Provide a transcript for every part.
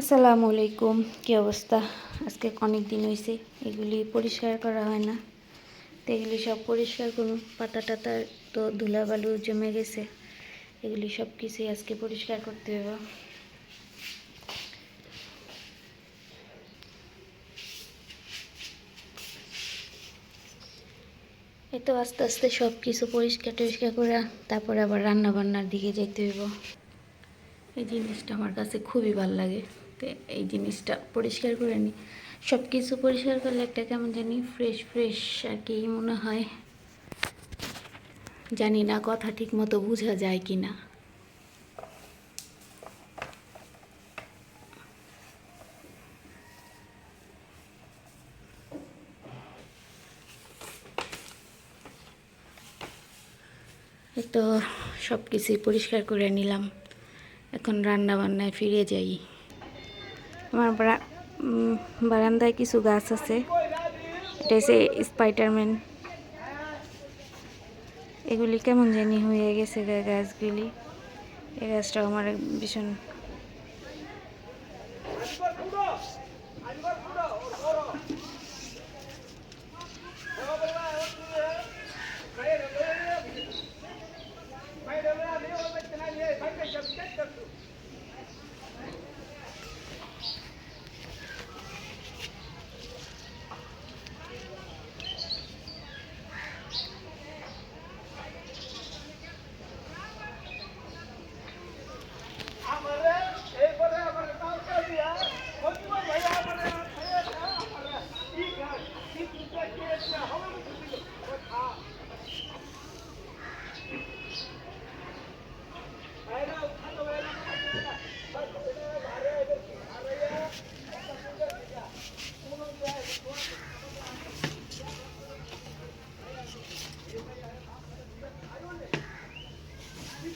আসসালামু আলাইকুম। কী অবস্থা? আজকে অনেক দিন হয়েছে এগুলি পরিষ্কার করা হয় না। তো এগুলি সব পরিষ্কার করুন। পাতা টাতা তো ধুলাবালু জমে গেছে। এগুলি সব কিছুই আজকে পরিষ্কার করতে হবে। এই তো আস্তে আস্তে সব কিছু পরিষ্কার টরিষ্কার করে তারপরে আবার রান্না বান্নার দিকে যেতে হইব। এই জিনিসটা আমার কাছে খুবই ভালো লাগে। তো এই জিনিসটা পরিষ্কার করে নিই সব কিছু পরিষ্কার করলে একটা কেমন জানি ফ্রেশ ফ্রেশ আর কি মনে হয়। জানি না কথা ঠিক মতো বোঝা যায় কি না তো সব কিছুই পরিষ্কার করে নিলাম। এখন রান্না বান্নায় ফিরে যাই। আমার বারান্দায় কিছু গাছ আছে। এটা হচ্ছে স্পাইডারম্যান। এগুলি কেমন জানি হয়ে গেছে গাছগুলি। এই গাছটা আমার ভীষণ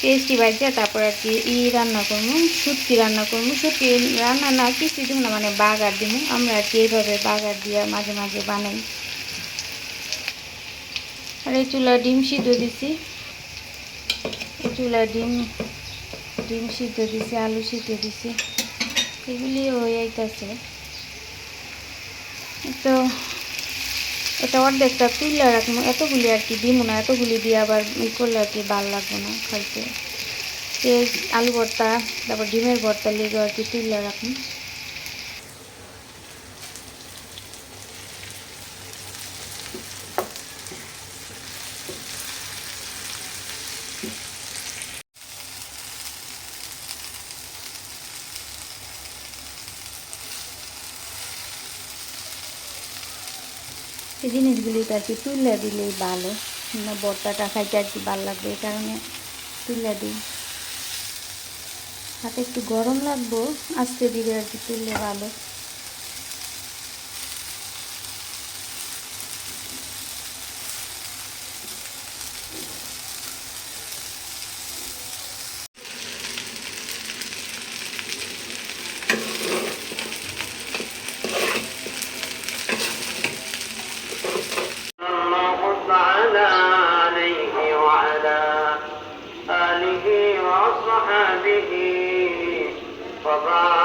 পেঁয়াজটি বাজছে তারপর আর কি ই রান্না করব সুটকি রান্না করব সুটকি রান্না না কিছু দিব না মানে বাগার দিব আমরা আর কি এইভাবে বাগার দিয়ে মাঝে মাঝে বানাই। আর এই চুলা ডিম সিদ্ধ দিছি। এই চুলা ডিম ডিম সিদ্ধ দিছি, আলু সিদ্ধ দিছি। এগুলি হয়ে যাইতেছে তো এটা অর্ধেকটা তুললে রাখব। এতগুলি আর কি দিব না, এতগুলি দিয়ে আবার ই করলে আর কি ভালো লাগবে না খাইতে। পেঁয়াজ আলু ভর্তা, তারপর ডিমের ভর্তা লেগে আর কি তুললে রাখুন এই জিনিসগুলি তো আর কি তুলে দিলেই ভালো। বর্তাটা খাইতে আর কি ভালো লাগবে, এই কারণে তুলে দিই। হাতে একটু গরম লাগবো, আস্তে দিলে আর কি তুললে ভালো। آله وصحبه وبارك